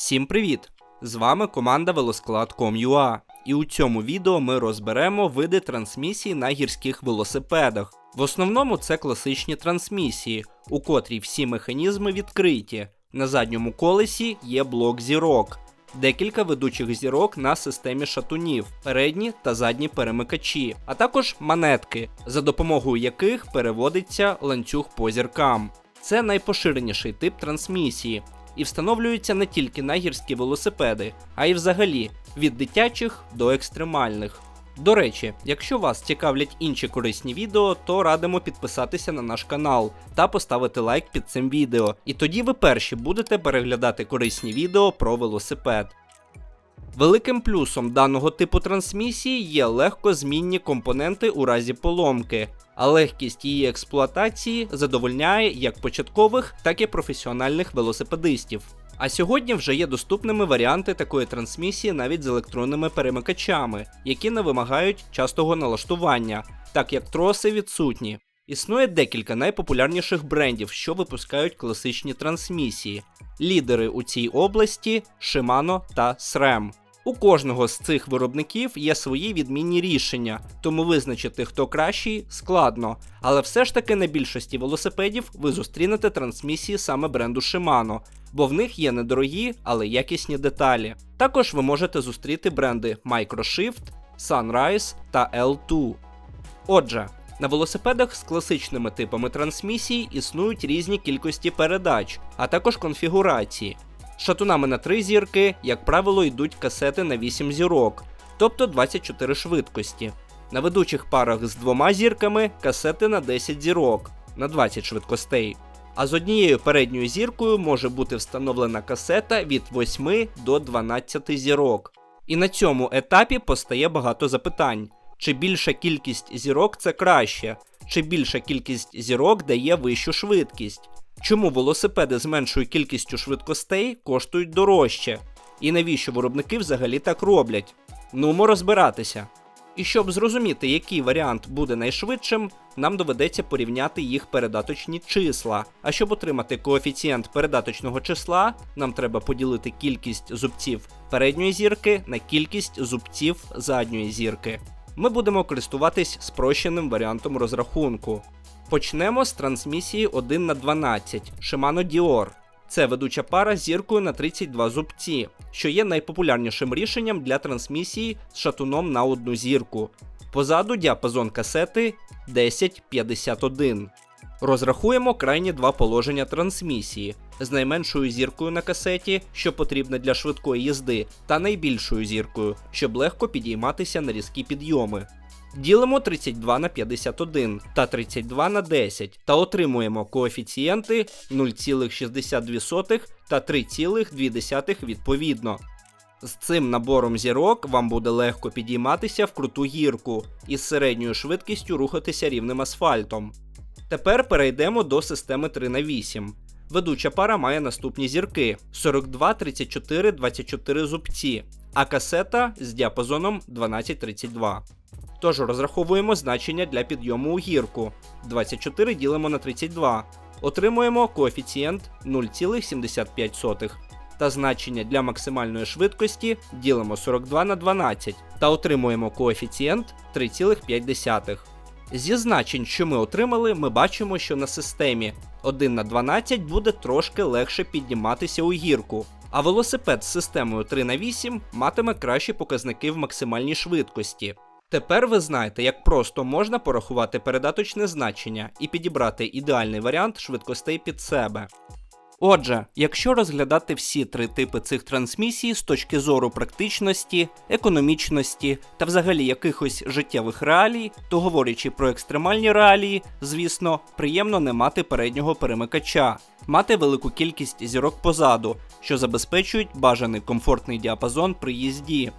Всім привіт! З вами команда Велосклад.com.ua і у цьому відео ми розберемо види трансмісії на гірських велосипедах. В основному це класичні трансмісії, у котрій всі механізми відкриті. На задньому колесі є блок зірок, декілька ведучих зірок на системі шатунів, передні та задні перемикачі, а також манетки, за допомогою яких переводиться ланцюг по зіркам. Це найпоширеніший тип трансмісії і встановлюються не тільки на гірські велосипеди, а й взагалі від дитячих до екстремальних. До речі, якщо вас цікавлять інші корисні відео, то радимо підписатися на наш канал та поставити лайк під цим відео. І тоді ви перші будете переглядати корисні відео про велосипед. Великим плюсом даного типу трансмісії є легкозмінні компоненти у разі поломки, а легкість її експлуатації задовольняє як початкових, так і професіональних велосипедистів. А сьогодні вже є доступними варіанти такої трансмісії навіть з електронними перемикачами, які не вимагають частого налаштування, так як троси відсутні. Існує декілька найпопулярніших брендів, що випускають класичні трансмісії. Лідери у цій області Shimano та SRAM. У кожного з цих виробників є свої відмінні рішення, тому визначити, хто кращий, складно. Але все ж таки на більшості велосипедів ви зустрінете трансмісії саме бренду Shimano, бо в них є недорогі, але якісні деталі. Також ви можете зустріти бренди Microshift, Sunrise та L2. Отже, на велосипедах з класичними типами трансмісій існують різні кількості передач, а також конфігурації. Шатунами на 3 зірки, як правило, йдуть касети на 8 зірок, тобто 24 швидкості. На ведучих парах з двома зірками касети на 10 зірок на 20 швидкостей. А з однією передньою зіркою може бути встановлена касета від 8 до 12 зірок. І на цьому етапі постає багато запитань: чи більша кількість зірок це краще, чи більша кількість зірок дає вищу швидкість. Чому велосипеди з меншою кількістю швидкостей коштують дорожче? І навіщо виробники взагалі так роблять? Нумо розбиратися. І щоб зрозуміти, який варіант буде найшвидшим, нам доведеться порівняти їх передаточні числа. А щоб отримати коефіцієнт передаточного числа, нам треба поділити кількість зубців передньої зірки на кількість зубців задньої зірки. Ми будемо користуватись спрощеним варіантом розрахунку. Почнемо з трансмісії 1 на 12 Shimano Dior. Це ведуча пара з зіркою на 32 зубці, що є найпопулярнішим рішенням для трансмісії з шатуном на одну зірку. Позаду діапазон касети 1051. Розрахуємо крайні два положення трансмісії з найменшою зіркою на касеті, що потрібне для швидкої їзди, та найбільшою зіркою, щоб легко підійматися на різкі підйоми. Ділимо 32 на 51 та 32 на 10 та отримуємо коефіцієнти 0,62 та 3,2 відповідно. З цим набором зірок вам буде легко підійматися в круту гірку і з середньою швидкістю рухатися рівним асфальтом. Тепер перейдемо до системи 3 на 8 Ведуча пара має наступні зірки: 42, 34, 24 зубці, а касета з діапазоном 12-32. Тож розраховуємо значення для підйому у гірку. 24 ділимо на 32. Отримуємо коефіцієнт 0,75. Та значення для максимальної швидкості ділимо 42 на 12 та отримуємо коефіцієнт 3,5. Зі значень, що ми отримали, ми бачимо, що на системі 1 на 12 буде трошки легше підніматися у гірку, а велосипед з системою 3 на 8 матиме кращі показники в максимальній швидкості. Тепер ви знаєте, як просто можна порахувати передаточне значення і підібрати ідеальний варіант швидкостей під себе. Отже, якщо розглядати всі три типи цих трансмісій з точки зору практичності, економічності та взагалі якихось життєвих реалій, то говорячи про екстремальні реалії, звісно, приємно не мати переднього перемикача, мати велику кількість зірок позаду, що забезпечують бажаний комфортний діапазон при їзді.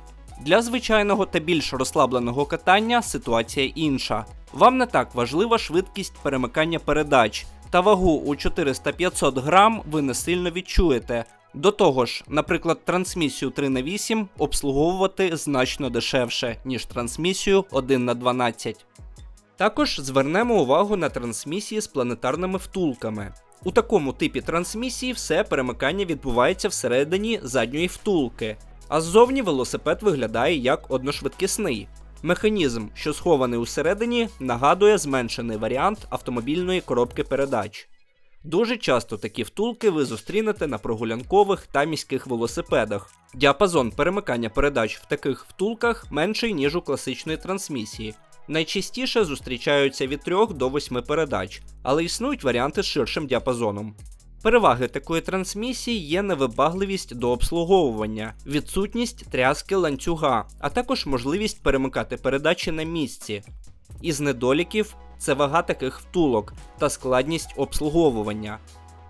Для звичайного та більш розслабленого катання ситуація інша. Вам не так важлива швидкість перемикання передач, та вагу у 400-500 грам ви не сильно відчуєте. До того ж, наприклад, трансмісію 3 на 8 обслуговувати значно дешевше, ніж трансмісію 1 на 12. Також звернемо увагу на трансмісії з планетарними втулками. У такому типі трансмісії все перемикання відбувається всередині задньої втулки, а ззовні велосипед виглядає як одношвидкісний. Механізм, що схований усередині, нагадує зменшений варіант автомобільної коробки передач. Дуже часто такі втулки ви зустрінете на прогулянкових та міських велосипедах. Діапазон перемикання передач в таких втулках менший, ніж у класичної трансмісії. Найчастіше зустрічаються від 3 до 8 передач, але існують варіанти з ширшим діапазоном. Переваги такої трансмісії є невибагливість до обслуговування, відсутність тряски ланцюга, а також можливість перемикати передачі на місці. Із недоліків це вага таких втулок та складність обслуговування.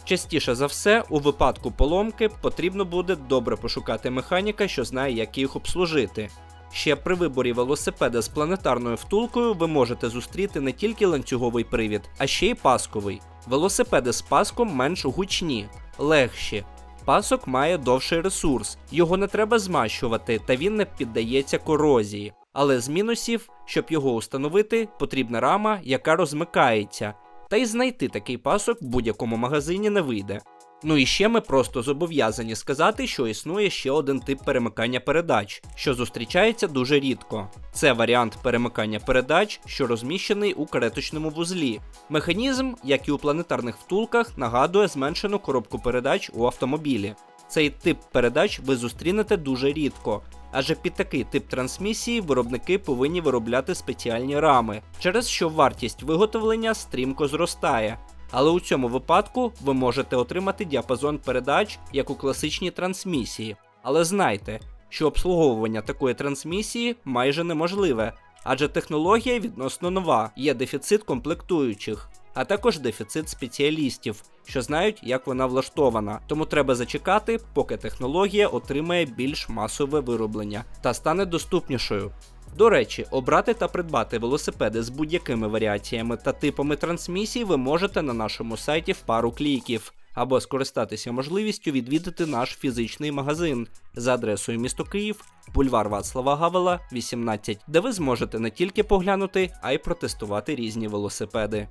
Частіше за все, у випадку поломки потрібно буде добре пошукати механіка, що знає, як їх обслужити. Ще при виборі велосипеда з планетарною втулкою ви можете зустріти не тільки ланцюговий привід, а ще й пасковий. Велосипеди з паском менш гучні, легші. Пасок має довший ресурс, його не треба змащувати та він не піддається корозії. Але з мінусів, щоб його установити, потрібна рама, яка розмикається. Та й знайти такий пасок в будь-якому магазині не вийде. Ну і ще ми просто зобов'язані сказати, що існує ще один тип перемикання передач, що зустрічається дуже рідко. Це варіант перемикання передач, що розміщений у кареточному вузлі. Механізм, як і у планетарних втулках, нагадує зменшену коробку передач у автомобілі. Цей тип передач ви зустрінете дуже рідко, адже під такий тип трансмісії виробники повинні виробляти спеціальні рами, через що вартість виготовлення стрімко зростає. Але у цьому випадку ви можете отримати діапазон передач як у класичній трансмісії. Але знайте, що обслуговування такої трансмісії майже неможливе, адже технологія відносно нова, є дефіцит комплектуючих, а також дефіцит спеціалістів, що знають, як вона влаштована. Тому треба зачекати, поки технологія отримає більш масове вироблення та стане доступнішою. До речі, обрати та придбати велосипеди з будь-якими варіаціями та типами трансмісій ви можете на нашому сайті в пару кліків, або скористатися можливістю відвідати наш фізичний магазин за адресою місто Київ, бульвар Вацлава Гавела, 18, де ви зможете не тільки поглянути, а й протестувати різні велосипеди.